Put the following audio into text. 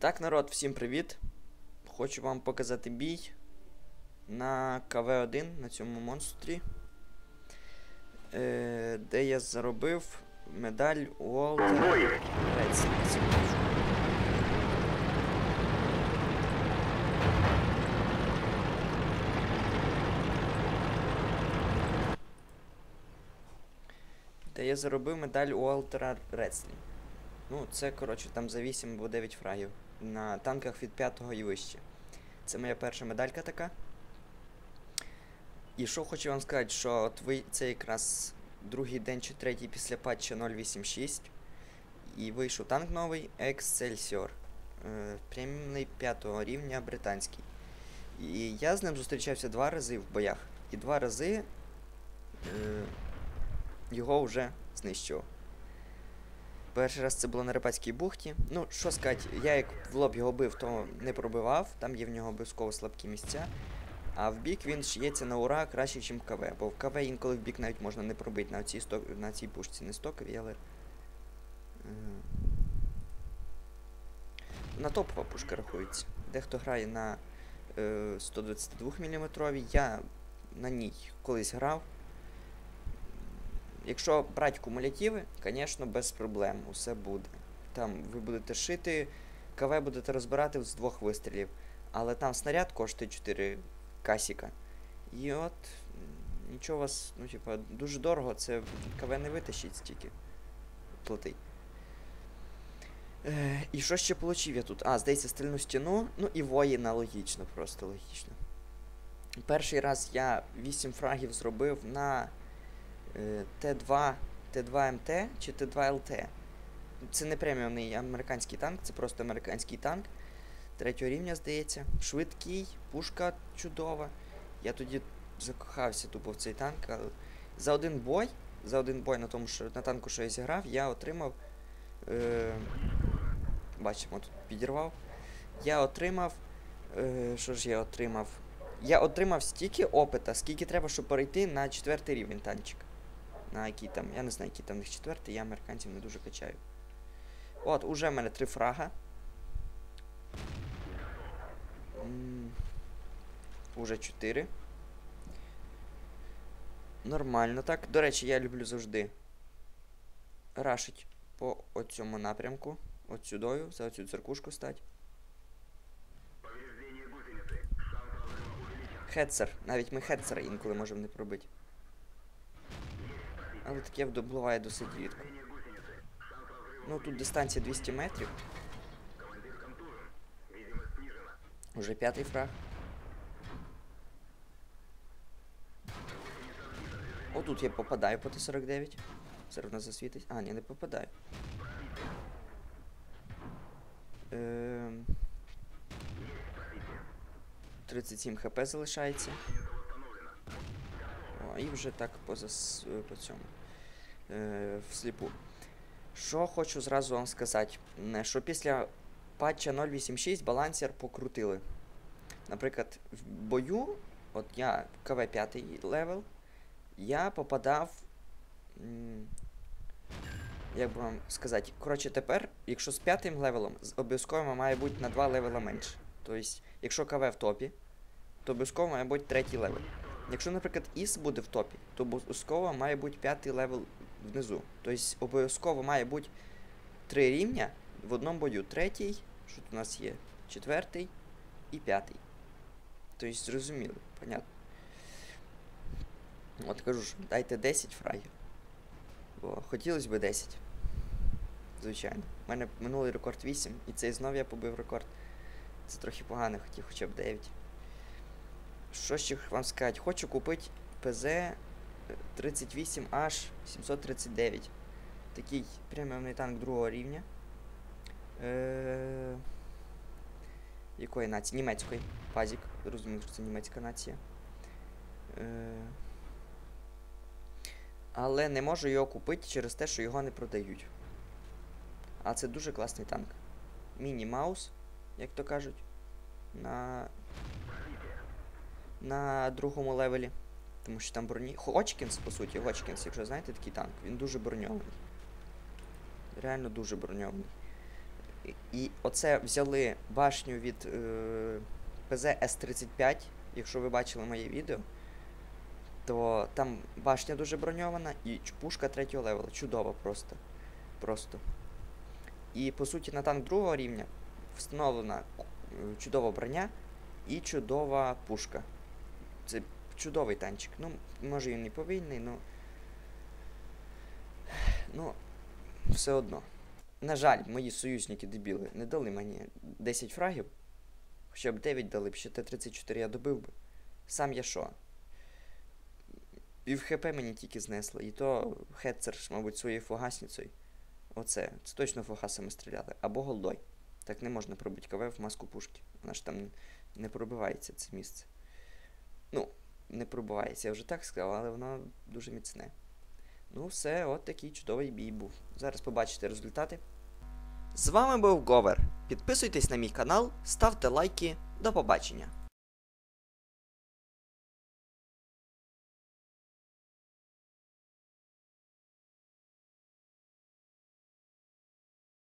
так, народ, всім привіт! Хочу вам показати бій на КВ-1 на цьому монстрі, де я заробив медаль Уолтер Редсінг. Де я заробив медаль Уолтера Редслі. Ну, це, коротше, там за 8 або 9 фрагів. На танках від 5 і вище. Це моя перша медалька така. І що хочу вам сказати, що от ви це якраз другий день чи третій після патча 086. І вийшов танк новий Excelsior. Е, 5 рівня британський. І я з ним зустрічався два рази в боях. І два рази е, його вже знищував. Перший раз це було на Рибацькій бухті. Ну, що сказати, я як в лоб його бив, то не пробивав, там є в нього обов'язково слабкі місця. А в бік він шиється на ура краще, ніж в КВ. Бо в КВ інколи в бік навіть можна не пробити на цій сток... на цій пушці. Не стоковій, але. Е, На топова пушка рахується. Дехто грає на е, 122 мм, я на ній колись грав. Якщо брати кумулятиви, звісно, без проблем, усе буде. Там ви будете шити, КВ будете розбирати з двох вистрілів. Але там снаряд коштує 4 касіка. І от нічого у вас, ну, типа, дуже дорого, це КВ не витащить стільки. Платить. Е, і що ще получив я тут? А, здається, стрільну стіну. Ну і воїна логічно, просто логічно. Перший раз я 8 фрагів зробив на Т2, Т2МТ чи Т2ЛТ. Це не преміумний американський танк, це просто американський танк. Третього рівня, здається. Швидкий, пушка чудова. Я тоді закохався тупо в цей танк. За один бой, за один бой на тому, що на танку, що я зіграв, я отримав. Е, бачимо, тут підірвав. Я отримав. Е, що ж я отримав? Я отримав стільки опита, скільки треба, щоб перейти на четвертий рівень танчика. На який там, я не знаю, який там в них четвертий, я американців не дуже качаю. От, уже в мене три фрага. Уже 4. Нормально так. До речі, я люблю завжди рашить по оцьому напрямку. От сюдою, за оцю церкушку стать. Хетцер. Навіть ми хетцера інколи можемо не пробити. Але таке вдобливає досить рідко. Ну тут дистанція 200 метрів. Уже п'ятий фраг. О, тут я попадаю по Т-49. Зараз вона засвітить. А, ні, не попадаю. Ем... 37 хп залишається. І вже так поза с- по цьому. Е, всліпу. Що хочу зразу вам сказати, що після патча 0.8.6 балансер покрутили. Наприклад, в бою, от я КВ 5 левел, я попадав. Як би вам сказати, коротше, тепер, якщо з п'ятим левелом, обов'язково має бути на 2 левела менше. Тобто, якщо КВ в топі, то обов'язково має бути третій левел. Якщо, наприклад, ІС буде в топі, то обов'язково має бути п'ятий левел внизу. Тобто обов'язково має бути три рівня в одному бою. Третій, що тут у нас є, четвертий і п'ятий. Тобто, зрозуміло, понятно. От кажу ж, дайте 10 фрагів. Бо хотілося б 10. Звичайно. У мене минулий рекорд 8, і цей знов я побив рекорд. Це трохи погано, хотів хоча б 9. Що ще вам сказати? Хочу купити ПЗ 38H 739. Такий преміумний танк другого рівня. Е... Якої нації? Німецької. Пазік. Розумію, що це німецька нація. Е... Але не можу його купити через те, що його не продають. А це дуже класний танк. Міні-маус, як то кажуть. На на другому левелі. Тому що там броні. Хочкінс, по суті, Хочкінс, якщо знаєте такий танк, він дуже броньований. Реально дуже броньований. І- оце взяли башню від е, ПЗ С-35, якщо ви бачили моє відео, то там башня дуже броньована і пушка третього левела. Чудово просто. Просто. І по суті на танк другого рівня встановлена е, чудова броня і чудова пушка. Це чудовий танчик. Ну, може він і повільний, ну. Ну, все одно. На жаль, мої союзники дебіли не дали мені 10 фрагів. Хоча б 9 дали б, ще Т-34 я добив би. Сам я що? Пів ХП мені тільки знесли. І то Хетцер, мабуть, своєю фугасницею. Оце. Це точно фугасами стріляли. Або голдой. Так не можна пробити КВ в маску пушки. Вона ж там не пробивається це місце. Ну, не пробивається, я вже так сказав, але воно дуже міцне. Ну, все, от такий чудовий бій був. Зараз побачите результати. З вами був Говер. Підписуйтесь на мій канал, ставте лайки. До побачення.